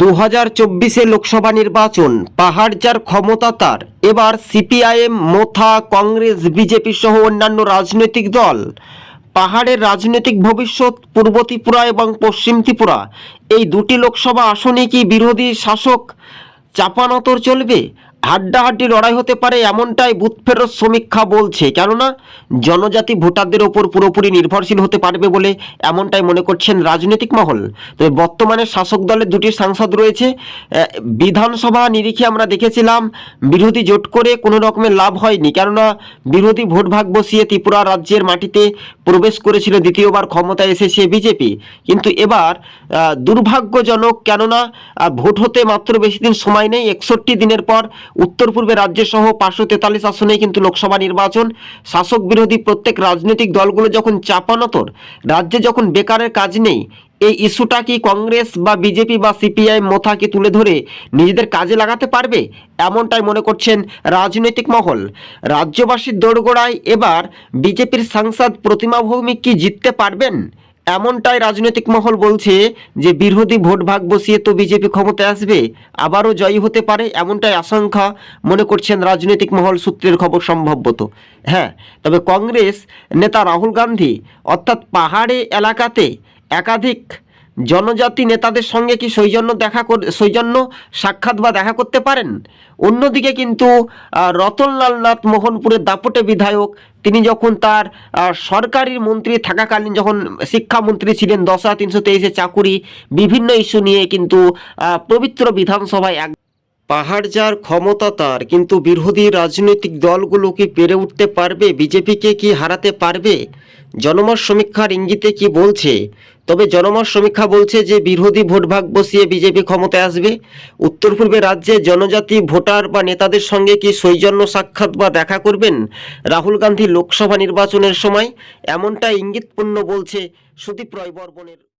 দু হাজার চব্বিশে লোকসভা নির্বাচন পাহাড় যার ক্ষমতা তার। এবার সিপিআইএম, মোথা, কংগ্রেস, বিজেপি সহ অন্যান্য রাজনৈতিক দল। পাহাড়ের রাজনৈতিক ভবিষ্যৎ পূর্ব ত্রিপুরা এবং পশ্চিম ত্রিপুরা। এই দুটি লোকসভা আসনে কি বিরোধী শাসক চাপানতর চলবে? হাড্ডাহাড্ডি লড়াই হতে পারে এমনটাই বুথ ফেরত সমীক্ষা বলছে। কেননা, জনজাতি ভোটারদের ওপর পুরোপুরি নির্ভরশীল হতে পারবে বলে এমনটাই মনে করছেন রাজনৈতিক মহল। তবে বর্তমানে শাসক দলের দুটি সাংসদ রয়েছে। বিধানসভা নিরিখে আমরা দেখেছিলাম, বিরোধী জোট করে কোনো রকমের লাভ হয়নি। কেননা, বিরোধী ভোট ভাগ বসিয়ে ত্রিপুরা রাজ্যের মাটিতে প্রবেশ করেছিল দ্বিতীয়বার ক্ষমতায় এসেছে বিজেপি। কিন্তু এবার দুর্ভাগ্যজনক কেননা ভোট হতে মাত্র বেশি দিন সময় নেই, একষট্টি দিনের পর উত্তর পূর্বে রাজ্য সহ পাঁচশো তেতাল্লিশ আসনেই কিন্তু লোকসভা নির্বাচন। শাসক বিরোধী প্রত্যেক রাজনৈতিক দলগুলো যখন চাপানতর, রাজ্যে যখন বেকারের কাজ নেই, এই ইস্যুটা কি কংগ্রেস বা বিজেপি বা সিপিআই মোথাকে তুলে ধরে নিজেদের কাজে লাগাতে পারবে? এমনটাই মনে করছেন রাজনৈতিক মহল। রাজ্যবাসীর দোরগোড়ায় এবার বিজেপির সাংসদ প্রতিমা ভৌমিক কি জিততে পারবেন? এমনটাই রাজনৈতিক মহল বলছে যে বিরোধী ভোট ভাগ বসিয়ে তো বিজেপি ক্ষমতায় আসবে, আবারও জয়ী হতে পারে এমনটাই আশঙ্কা মনে করছেন রাজনৈতিক মহল সূত্রের খবর সম্ভবত। হ্যাঁ তবে কংগ্রেস নেতা রাহুল গান্ধী অর্থাৎ পাহাড়ে এলাকাতে একাধিক জনজাতি নেতাদের সঙ্গে কি সৌজন্য দেখা সৌজন্য সাক্ষাৎ বা দেখা করতে পারেন? অন্যদিকে কিন্তু রতনলাল নাথ মোহনপুরের দাপটে বিধায়ক, তিনি যখন তার সরকারি মন্ত্রী থাকাকালীন যখন শিক্ষামন্ত্রী ছিলেন দশ তিনশো তেইশে চাকুরি, বিভিন্ন ইস্যু নিয়ে কিন্তু পবিত্র বিধানসভায় এক পাহাড় যার ক্ষমতা তার, কিন্তু বিরোধী রাজনৈতিক দলগুলো কি পেরে উঠতে পারবে? বিজেপিকে কি হারাতে পারবে? জনমত সমীক্ষার ইঙ্গিতে কি বলছে? তবে জনমত সমীক্ষা বলছে যে বিরোধী ভোট ভাগ বসিয়ে বিজেপি ক্ষমতায় আসবে। উত্তর পূর্বে রাজ্যে জনজাতি, ভোটার বা নেতাদের সঙ্গে কি সৌজন্য সাক্ষাৎ বা দেখা করবেন? রাহুল গান্ধী লোকসভা নির্বাচনের সময় এমনটা ইঙ্গিতপূর্ণ বলছে সুদীপ রয় বর্মনের